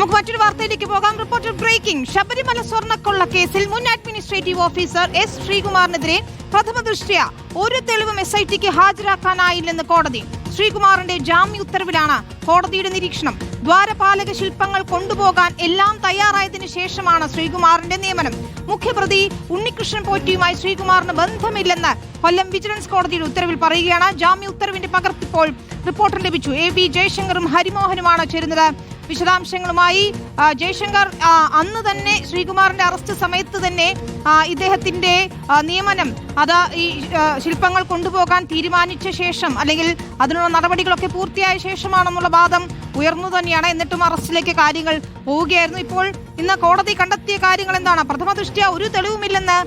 നമുക്ക് മറ്റൊരു വാർത്തയിലേക്ക് പോകാം. Reporter breaking. ശബരിമല സ്വർണക്കൊള്ള കേസിൽ മുൻ അഡ്മിനിസ്ട്രേറ്റീവ് ഓഫീസർ എസ് ശ്രീകുമാറിനെതിരെ പ്രഥമ ദൃഷ്ടിയ ഒരു തെളിവും എസ് ഐ ടിക്ക് ഹാജരാക്കാനായില്ലെന്ന് കോടതി. ശ്രീകുമാറിന്റെ ജാമ്യ ഉത്തരവിലാണ് കോടതിയുടെ നിരീക്ഷണം. ദ്വാരപാലക ശില്പങ്ങൾ കൊണ്ടുപോകാൻ എല്ലാം തയ്യാറായതിനു ശേഷമാണ് ശ്രീകുമാറിന്റെ നിയമനം. മുഖ്യപ്രതി ഉണ്ണികൃഷ്ണൻ പോറ്റിയുമായി ശ്രീകുമാറിന് ബന്ധമില്ലെന്ന് കൊല്ലം വിജിലൻസ് കോടതിയുടെ ഉത്തരവിൽ പറയുകയാണ്. ജാമ്യ ഉത്തരവിന്റെ പകർപ്പിപ്പോൾ റിപ്പോർട്ടർ ലഭിച്ചു. എ ബി ജയശങ്കറും ഹരിമോഹനുമാണ് ചേരുന്നത്. വിശദാംശങ്ങളുമായി ജയശങ്കർ അന്ന് തന്നെ ശ്രീകുമാറിന്റെ അറസ്റ്റ് സമയത്ത് തന്നെ ഇദ്ദേഹത്തിന്റെ നിയമനം അത് ഈ ശില്പങ്ങൾ കൊണ്ടുപോകാൻ തീരുമാനിച്ച ശേഷം അല്ലെങ്കിൽ അതിനുള്ള നടപടികളൊക്കെ പൂർത്തിയായ ശേഷമാണെന്നുള്ള വാദം ഉയർന്നു തന്നെയാണ്. എന്നിട്ടും അറസ്റ്റിലേക്ക് കാര്യങ്ങൾ പോവുകയായിരുന്നു. ഇപ്പോൾ ഇന്ന് കോടതി കണ്ടെത്തിയ കാര്യങ്ങൾ എന്താണ്? പ്രഥമ ദൃഷ്ടിയാ ഒരു തെളിവുമില്ലെന്ന്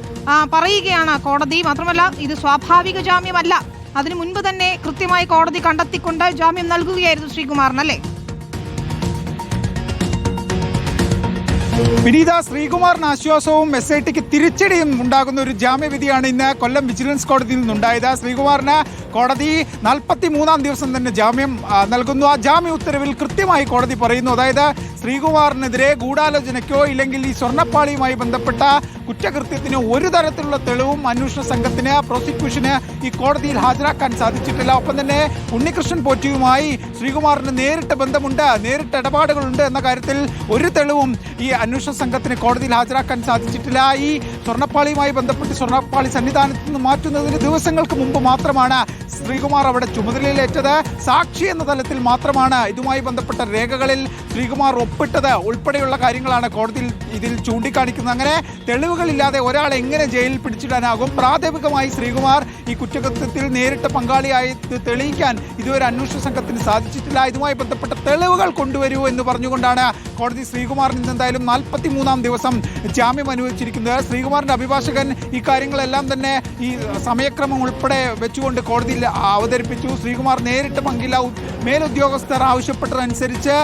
പറയുകയാണ് കോടതി. മാത്രമല്ല ഇത് സ്വാഭാവിക ജാമ്യമല്ല. അതിനു മുൻപ് തന്നെ കൃത്യമായി കോടതി കണ്ടെത്തിക്കൊണ്ട് ജാമ്യം നൽകുകയായിരുന്നു ശ്രീകുമാറിന് അല്ലേ? വിനീത ശ്രീകുമാറിന് ആശ്വാസവും എസ് ഐ ടിക്ക് തിരിച്ചടിയും ഉണ്ടാകുന്ന ഒരു ജാമ്യവിധിയാണ് ഇന്ന് കൊല്ലം വിജിലൻസ് കോടതിയിൽ നിന്നുണ്ടായത്. ശ്രീകുമാറിന് കോടതി നാൽപ്പത്തി മൂന്നാം ദിവസം തന്നെ ജാമ്യം നൽകുന്നു. ആ ജാമ്യ ഉത്തരവിൽ കൃത്യമായി കോടതി പറയുന്നു. അതായത് ശ്രീകുമാറിനെതിരെ ഗൂഢാലോചനയ്ക്കോ ഇല്ലെങ്കിൽ ഈ സ്വർണപ്പാളിയുമായി ബന്ധപ്പെട്ട കുറ്റകൃത്യത്തിന് ഒരു തരത്തിലുള്ള തെളിവും അന്വേഷണ സംഘത്തിന് പ്രോസിക്യൂഷന് ഈ കോടതിയിൽ ഹാജരാക്കാൻ സാധിച്ചിട്ടില്ല. ഒപ്പം തന്നെ ഉണ്ണികൃഷ്ണൻ പോറ്റിയുമായി ശ്രീകുമാറിന് നേരിട്ട് ബന്ധമുണ്ട്. നേരിട്ട് ഇടപാടുകളുണ്ട് എന്ന കാര്യത്തിൽ ഒരു തെളിവും ഈ അന്വേഷണ സംഘത്തിന് കോടതിയിൽ ഹാജരാക്കാൻ സാധിച്ചിട്ടില്ല. ഈ സ്വർണപ്പാളിയുമായി ബന്ധപ്പെട്ട് സ്വർണപ്പാളി സന്നിധാനത്ത് നിന്ന് മാറ്റുന്നതിന് ദിവസങ്ങൾക്ക് മുമ്പ് മാത്രമാണ് ശ്രീകുമാർ അവിടെ ചുമതലയിലേറ്റത്. സാക്ഷി എന്ന തലത്തിൽ മാത്രമാണ് ഇതുമായി ബന്ധപ്പെട്ട രേഖകളിൽ ശ്രീകുമാർ ഒപ്പിട്ടത്. ഉൾപ്പെടെയുള്ള കാര്യങ്ങളാണ് കോടതിയിൽ ഇതിൽ ചൂണ്ടിക്കാണിക്കുന്നത്. അങ്ങനെ തെളിവുകളില്ലാതെ ഒരാൾ എങ്ങനെ ജയിലിൽ പിടിച്ചിടാനാകും? പ്രാഥമികമായി ശ്രീകുമാർ ഈ കുറ്റകൃത്യത്തിൽ നേരിട്ട് പങ്കാളിയായി തെളിയിക്കാൻ ഇതുവരെ അന്വേഷണ സംഘത്തിന് സാധിച്ചിട്ടില്ല. ഇതുമായി ബന്ധപ്പെട്ട തെളിവുകൾ കൊണ്ടുവരൂ എന്ന് പറഞ്ഞുകൊണ്ടാണ് കോടതി ശ്രീകുമാറിന് ഇന്ന് എന്തായാലും നാൽപ്പത്തി മൂന്നാം ദിവസം ജാമ്യം അനുവദിച്ചിരിക്കുന്നത്. ശ്രീകുമാറിന്റെ അഭിഭാഷകൻ ഈ കാര്യങ്ങളെല്ലാം തന്നെ ഈ സമയക്രമം ഉൾപ്പെടെ വെച്ചുകൊണ്ട് കോടതിയിൽ അവതരിപ്പിച്ചു. ശ്രീകുമാർ നേരിട്ട് പങ്കില്ല. മേലുദ്യോഗസ്ഥർ ആവശ്യപ്പെട്ടതനുസരിച്ച്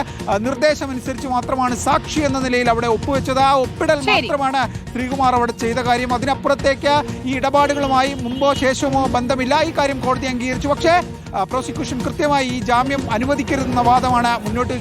നിർദ്ദേശമനുസരിച്ച് മാത്രമാണ് സാക്ഷി എന്ന നിലയിൽ അവിടെ ഒപ്പുവെച്ചത്. ആ ഒപ്പിടൽ മാത്രമാണ് ശ്രീകുമാർ അവിടെ ചെയ്ത കാര്യം. അതിനപ്പുറത്തേക്ക് ഈ ഇടപാടുകളുമായി മുമ്പോ ശേഷമോ ബന്ധമില്ല. ഈ കാര്യം കോടതി അംഗീകരിച്ചു. പക്ഷേ പ്രോസിക്യൂഷൻ കൃത്യമായി ഈ ജാമ്യം അനുവദിക്കരുതെന്ന വാദമാണ് മുന്നോട്ട്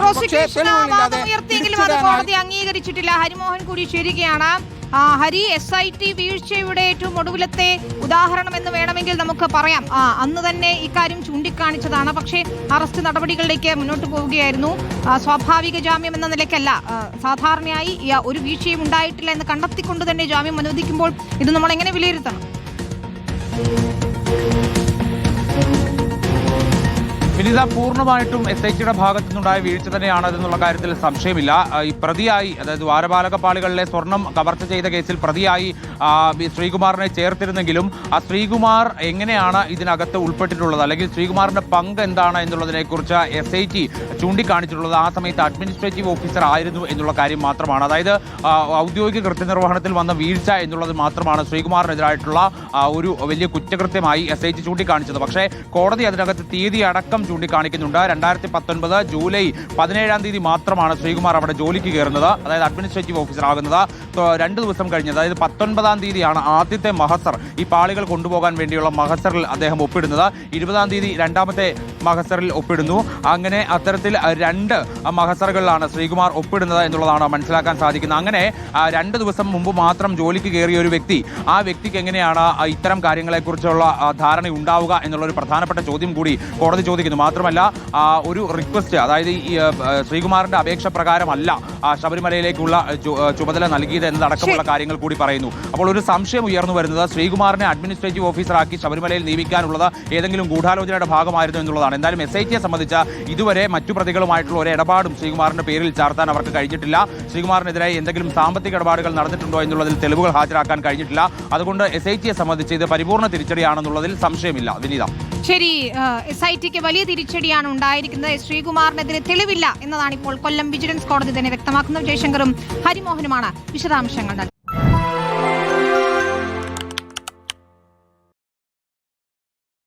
കോടതി അംഗീകരിച്ചിട്ടില്ല. ഹരിമോഹൻ കൂടി ചേരുകയാണ് ആ, ഹരി എസ് ഐ ടി വീഴ്ചയുടെ ഏറ്റവും ഒടുവിലത്തെ ഉദാഹരണം എന്ന് വേണമെങ്കിൽ നമുക്ക് പറയാം. ആ, അന്ന് തന്നെ ഇക്കാര്യം ചൂണ്ടിക്കാണിച്ചതാണ്. പക്ഷേ അറസ്റ്റ് നടപടികളിലേക്ക് മുന്നോട്ട് പോവുകയായിരുന്നു. ആ, സ്വാഭാവിക ജാമ്യം എന്ന നിലയ്ക്കല്ല. സാധാരണയായി ഒരു വീഴ്ചയും ഉണ്ടായിട്ടില്ല എന്ന് കണ്ടെത്തിക്കൊണ്ട് തന്നെ ജാമ്യം അനുവദിക്കുമ്പോൾ ഇത് നമ്മൾ എങ്ങനെ വിലയിരുത്തണം? വിനിത പൂർണമായിട്ടും എസ് ഐ ടിയുടെ ഭാഗത്തു നിന്നുണ്ടായ വീഴ്ച തന്നെയാണ് അതെന്നുള്ള കാര്യത്തിൽ സംശയമില്ല. ഈ പ്രതിയായി അതായത് വാരപാലക പാളികളിലെ സ്വർണം കവർച്ച ചെയ്ത കേസിൽ പ്രതിയായി ശ്രീകുമാറിനെ ചേർത്തിരുന്നെങ്കിലും ആ ശ്രീകുമാർ എങ്ങനെയാണ് ഇതിനകത്ത് ഉൾപ്പെട്ടിട്ടുള്ളത്? അല്ലെങ്കിൽ ശ്രീകുമാറിന്റെ പങ്ക് എന്താണ് എന്നുള്ളതിനെക്കുറിച്ച് എസ് ഐ ടി ചൂണ്ടിക്കാണിച്ചിട്ടുള്ളത്. ആ സമയത്ത് അഡ്മിനിസ്ട്രേറ്റീവ് ഓഫീസർ ആയിരുന്നു എന്നുള്ള കാര്യം മാത്രമാണ്. അതായത് ഔദ്യോഗിക കൃത്യനിർവഹണത്തിൽ വന്ന വീഴ്ച എന്നുള്ളത് മാത്രമാണ് ശ്രീകുമാറിനെതിരായിട്ടുള്ള ഒരു വലിയ കുറ്റകൃത്യമായി എസ് ഐ ടി ചൂണ്ടിക്കാണിച്ചത്. പക്ഷേ കോടതി അതിനകത്ത് തീയതി അടക്കം ചൂണ്ടിക്കാണിക്കുന്നുണ്ട്. രണ്ടായിരത്തി പത്തൊൻപത് ജൂലൈ പതിനേഴാം തീയതി മാത്രമാണ് ശ്രീകുമാർ അവിടെ ജോലിക്ക് കയറുന്നത്. അതായത് അഡ്മിനിസ്ട്രേറ്റീവ് ഓഫീസർ ആകുന്നത്. രണ്ട് ദിവസം കഴിഞ്ഞ് അതായത് പത്തൊൻപതാം തീയതിയാണ് ആദ്യത്തെ മഹസർ ഈ പാളികൾ കൊണ്ടുപോകാൻ വേണ്ടിയുള്ള മഹസറിൽ അദ്ദേഹം ഒപ്പിടുന്നത്. ഇരുപതാം തീയതി രണ്ടാമത്തെ മഹസറിൽ ഒപ്പിടുന്നു. അങ്ങനെ അത്തരത്തിൽ രണ്ട് മഹസറുകളിലാണ് ശ്രീകുമാർ ഒപ്പിടുന്നത് എന്നുള്ളതാണ് മനസ്സിലാക്കാൻ സാധിക്കുന്നത്. അങ്ങനെ രണ്ട് ദിവസം മുമ്പ് മാത്രം ജോലിക്ക് കയറിയ ഒരു വ്യക്തി ആ വ്യക്തിക്ക് എങ്ങനെയാണ് ഇത്തരം കാര്യങ്ങളെക്കുറിച്ചുള്ള ധാരണ ഉണ്ടാവുക എന്നുള്ള ഒരു പ്രധാനപ്പെട്ട ചോദ്യം കൂടി കോടതി ചോദിക്കുന്നു. മാത്രമല്ല ഒരു റിക്വസ്റ്റ് അതായത് ഈ ശ്രീകുമാറിന്റെ അപേക്ഷ പ്രകാരമല്ല ശബരിമലയിലേക്കുള്ള ചുമതല നൽകിയത് എന്നതടക്കമുള്ള കാര്യങ്ങൾ കൂടി പറയുന്നു. അപ്പോൾ ഒരു സംശയം ഉയർന്നു വരുന്നത് ശ്രീകുമാറിനെ അഡ്മിനിസ്ട്രേറ്റീവ് ഓഫീസറാക്കി ശബരിമലയിൽ നിയമിക്കാനുള്ളത് ഏതെങ്കിലും ഗൂഢാലോചനയുടെ ഭാഗമായിരുന്നു എന്നുള്ളതാണ്. എന്തായാലും എസ് ഐ ടിയെ സംബന്ധിച്ച ഇതുവരെ മറ്റു പ്രതികളുമായിട്ടുള്ള ഒരു ഇടപാടും ശ്രീകുമാറിന്റെ പേരിൽ ചാർത്താൻ അവർക്ക് കഴിഞ്ഞിട്ടില്ല. ശ്രീകുമാറിനെതിരെ എന്തെങ്കിലും സാമ്പത്തിക ഇടപാടുകൾ നടന്നിട്ടുണ്ടോ എന്നുള്ളതിൽ തെളിവുകൾ ഹാജരാക്കാൻ കഴിഞ്ഞിട്ടില്ല. അതുകൊണ്ട് എസ് ഐ ടിയെ സംബന്ധിച്ച് ഇത് പരിപൂർണ തിരിച്ചടിയാണെന്നുള്ളതിൽ സംശയമില്ല. വിനീത. ശരി എസ് ഐ ടിക്ക് വലിയ തിരിച്ചടിയാണ് ഉണ്ടായിരിക്കുന്നത്. ശ്രീകുമാറിനെതിരെ തെളിവില്ല എന്നതാണ് ഇപ്പോൾ കൊല്ലം വിജിലൻസ് കോടതി തന്നെ വ്യക്തമാക്കുന്നത്. ജയശങ്കറും ഹരിമോഹനുമാണ് വിശദാംശങ്ങൾ നൽകുന്നത്